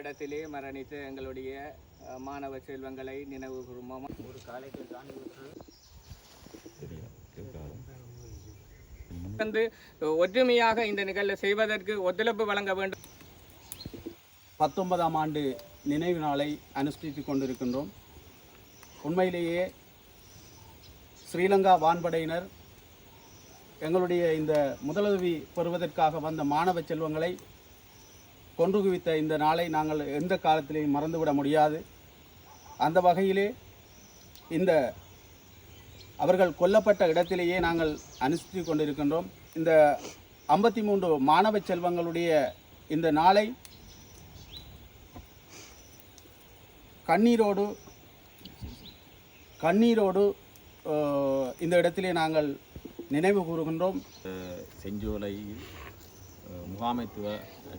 இடத்திலே மரணித்த எங்களுடைய மாணவ செல்வங்களை நினைவு கூறுவோம் ஒரு காலைக்கு வந்து ஒற்றுமையாக இந்த நிகழ்வை செய்வதற்கு ஒத்துழைப்பு வழங்க வேண்டும். பத்தொன்பதாம் ஆண்டு நினைவு நாளை அனுஷ்டித்து கொண்டிருக்கின்றோம். உண்மையிலேயே ஸ்ரீலங்கா வான்படையினர் எங்களுடைய இந்த முதலுதவி பெறுவதற்காக வந்த மாணவ செல்வங்களை கொன்று குவித்த இந்த நாளை நாங்கள் எந்த காலத்திலையும் மறந்துவிட முடியாது. அந்த வகையிலே இந்த அவர்கள் கொல்லப்பட்ட இடத்திலேயே நாங்கள் அனுஷ்டித்து கொண்டிருக்கின்றோம். இந்த ஐம்பத்தி மூன்று மாணவ செல்வங்களுடைய இந்த நாளை கண்ணீரோடு கண்ணீரோடு இந்த இடத்திலே நாங்கள் நினைவு கூறுகின்றோம். செஞ்சோலை முகாமைத்துவ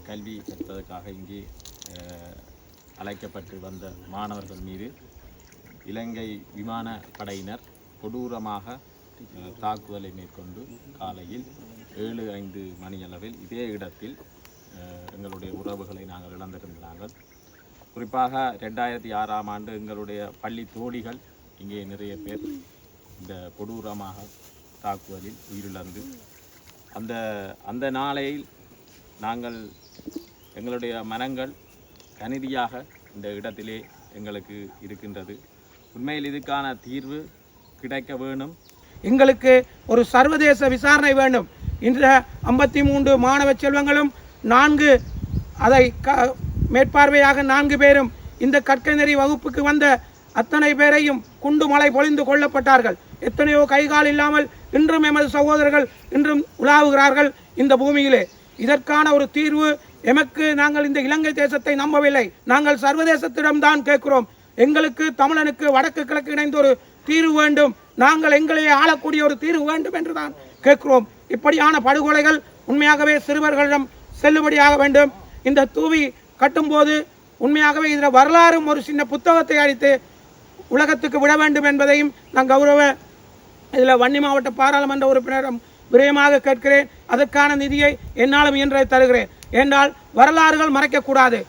கல்வி கற்பதற்காக இங்கே அழைக்கப்பட்டு வந்த மாணவர்கள் மீது இலங்கை விமான படையினர் கொடூரமாக தாக்குதலை மேற்கொண்டு காலையில் ஏழு ஐந்து மணியளவில் இதே இடத்தில் எங்களுடைய உறவுகளை நாங்கள் இழந்திருந்தார்கள். குறிப்பாக ரெண்டாயிரத்தி ஆறாம் ஆண்டு எங்களுடைய பள்ளி தோழிகள் இங்கே நிறைய பேர் இந்த கொடூரமாக தாக்குதலில் உயிரிழந்து அந்த அந்த நாளையில் நாங்கள் எங்களுடைய மனங்கள் கனிதியாக இந்த இடத்திலே எங்களுக்கு இருக்கின்றது. உண்மையில் இதுக்கான தீர்வு கிடைக்க வேணும் எங்களுக்கு ஒரு சர்வதேச விசாரணை வேண்டும். இன்ற ஐம்பத்தி மூன்று மாணவ செல்வங்களும் நான்கு அதை க மேற்பார்வையாக நான்கு பேரும் இந்த கற்கை வகுப்புக்கு வந்த அத்தனை பேரையும் குண்டு மலை பொழிந்து கொல்லப்பட்டார்கள். எத்தனையோ கைகால் இல்லாமல் இன்றும் எமது சகோதரர்கள் இன்றும் உலாவுகிறார்கள் இந்த பூமியிலே. இதற்கான ஒரு தீர்வு எமக்கு நாங்கள் இந்த இலங்கை தேசத்தை நம்பவில்லை. நாங்கள் சர்வதேசத்திடம்தான் கேட்கிறோம். எங்களுக்கு தமிழனுக்கு வடக்கு கிழக்கு இணைந்த ஒரு தீர்வு வேண்டும். நாங்கள் எங்களையே ஆளக்கூடிய ஒரு தீர்வு வேண்டும் என்றுதான் கேட்கிறோம். இப்படியான படுகொலைகள் உண்மையாகவே சிறுவர்களிடம் செல்லுபடியாக வேண்டும். இந்த தூவி கட்டும்போது உண்மையாகவே இதில் வரலாறும் ஒரு சின்ன புத்தகத்தை அளித்து உலகத்துக்கு விட வேண்டும் என்பதையும் நான் கௌரவ இதில் வன்னி மாவட்ட பாராளுமன்ற உறுப்பினரும் விரயமாக கேட்கிறேன். அதற்கான நிதியை என்னால் இயன்றதை தருகிறேன். என்றால் வரலாறுகள் மறைக்கக்கூடாது.